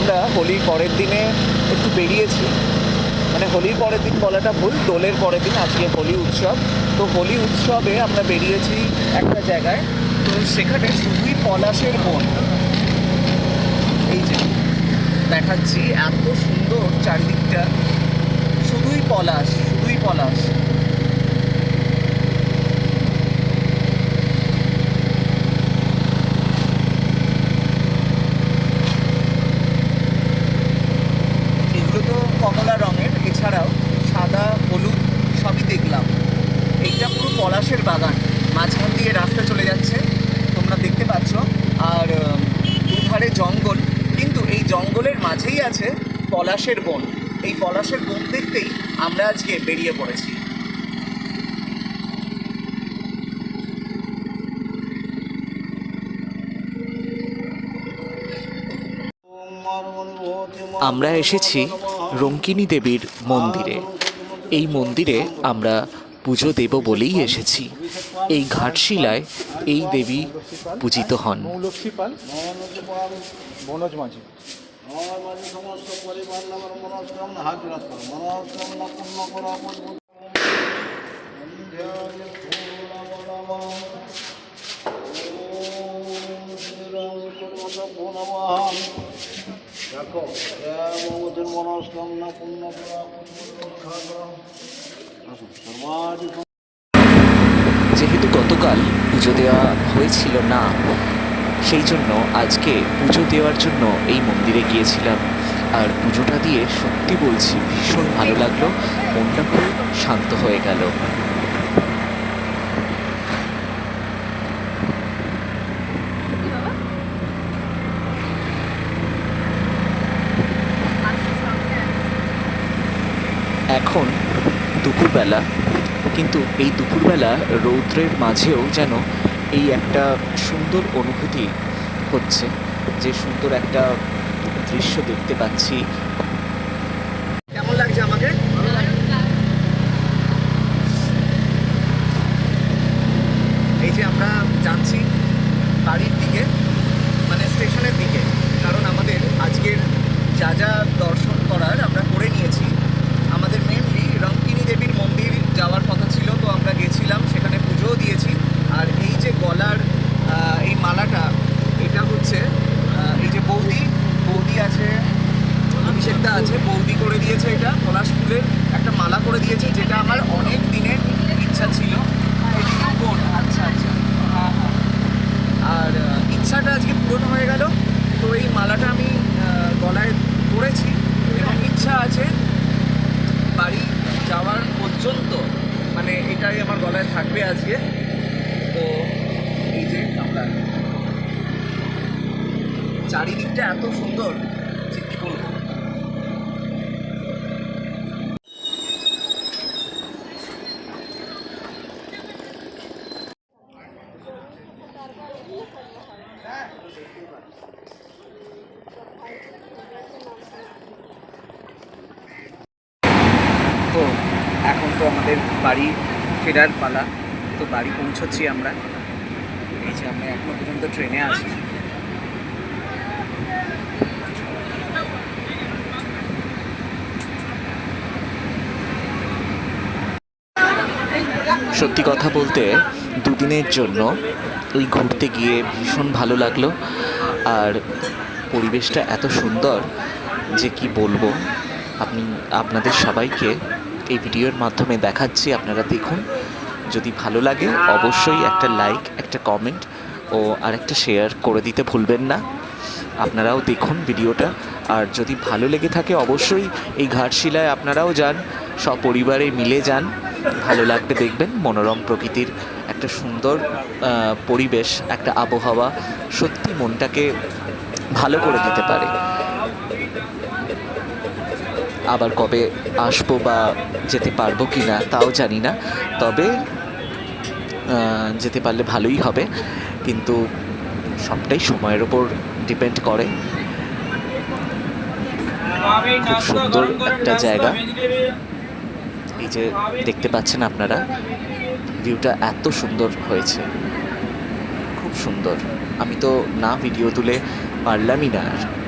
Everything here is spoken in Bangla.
আমরা হোলির পরের দিনে একটু বেরিয়েছি। মানে হোলির পরের দিন বলাটা ভুল, দোলের পরের দিন আজকে হোলি উৎসব। তো হোলি উৎসবে আমরা বেরিয়েছি একটা জায়গায়, তো সেখানে শুধুই পলাশের বন। এই যে, দেখাচ্ছি এত সুন্দর চারদিকটা। শুধুই পলাশ শুধুই পলাশ। পলাশের বাগান, মাঝখান দিয়ে রাস্তা চলে যাচ্ছে, তোমরা দেখতে পাচ্ছ। আর দুধারে জঙ্গল, কিন্তু এই জঙ্গলের মাঝেই আছে পলাশের বন। এই পলাশের বন দেখতেই আমরা আজকে বেরিয়ে পড়েছি। আমরা এসেছি রঙ্কিনী দেবীর মন্দিরে। এই মন্দিরে আমরা পুজো দেব বলেই এসেছি। এই ঘাটশিলায় এই দেবী পূজিত হন। দেখো মমতের মনস্কামনা পূর্ণ করা। যেহেতু গতকাল পুজো দেওয়া হয়েছিল না, সেই জন্য আজকে পুজো দেওয়ার জন্য এই মন্দিরে গিয়েছিলাম। আর পুজোটা দিয়ে সত্যি বলছি ভীষণ ভালো লাগল মনটা খুব শান্ত হয়ে গেল। এখন দুপুরবেলা কিন্তু এই দুপুরবেলা রৌদ্রের মাঝেও যেন এই একটা সুন্দর অনুভূতি হচ্ছে যে সুন্দর একটা দৃশ্য দেখতে পাচ্ছি। কেমন লাগছে আমাকে? এই যে আমরা যাচ্ছি বাড়ির দিকে মানে স্টেশনের দিকে কারণ আমাদের আজকের যা যা দর্শন করার আমরা করে নিয়েছি আমাদের মেনলি রঙ্কিনী দেবীর মন্দির যাওয়ার কথা ছিল তো আমরা গেছিলাম সেখানে পুজোও দিয়েছি আর এই যে গলার আহ, এই মালাটা এটা হচ্ছে আহ, এই যে বৌদি বৌদি আছে অভিষেকটা আছে বৌদি করে দিয়েছে এটা পলাশ ফুলের একটা মালা করে দিয়েছে যেটা আমার অনেক দিনের ইচ্ছা ছিল এদিকে বোন, আচ্ছা আচ্ছা হ্যাঁ হ্যাঁ আর আহ, ইচ্ছাটা আজকে পূরণ হয়ে গেল তো এই মালাটা আমি আহ, গলায় পরেছি এবং ইচ্ছা আছে বাড়ি যাওয়ার পর্যন্ত মানে এটাই আমার গলায় থাকবে আজকে তো এই যে আমরা চারিদিকটা এত সুন্দর যে কী বলব? তো এখন তো আমাদের বাড়ি ফেরার পালা, তো বাড়ি পৌঁছচ্ছি আমরা। এই যে আমরা এখনও পর্যন্ত ট্রেনে আছি সত্যি কথা বলতে দুদিনের জন্য ওই ঘুরতে গিয়ে ভীষণ ভালো লাগল। আর পরিবেশটা এত সুন্দর যে কি বলব, আপনি, আপনাদের সবাইকে এই ভিডিওর মাধ্যমে দেখাচ্ছি, আপনারা দেখুন। যদি ভালো লাগে অবশ্যই একটা লাইক একটা কমেন্ট ও আরেকটা শেয়ার করে দিতে ভুলবেন না। আপনারাও দেখুন ভিডিওটা। আর যদি ভালো লেগে থাকে অবশ্যই এই ঘাটশিলায় আপনারাও যান, সপরিবারে মিলে যান। ভালো লাগবে দেখবেন, মনোরম প্রকৃতির একটা সুন্দর পরিবেশ, একটা আবহাওয়া সত্যি মনটাকে ভালো করে দিতে পারে। আবার কবে আসব বা যেতে পারব কি না তাও জানি না, তবে যেতে পারলে ভালোই হবে। কিন্তু সবটাই সময়ের ওপর ডিপেন্ড করে। খুব সুন্দর একটা জায়গা। এই যে দেখতে পাচ্ছেন আপনারা, ভিউটা এত সুন্দর হয়েছে। খুব সুন্দর। আমি তো না ভিডিও তুলে পারলামই না আর।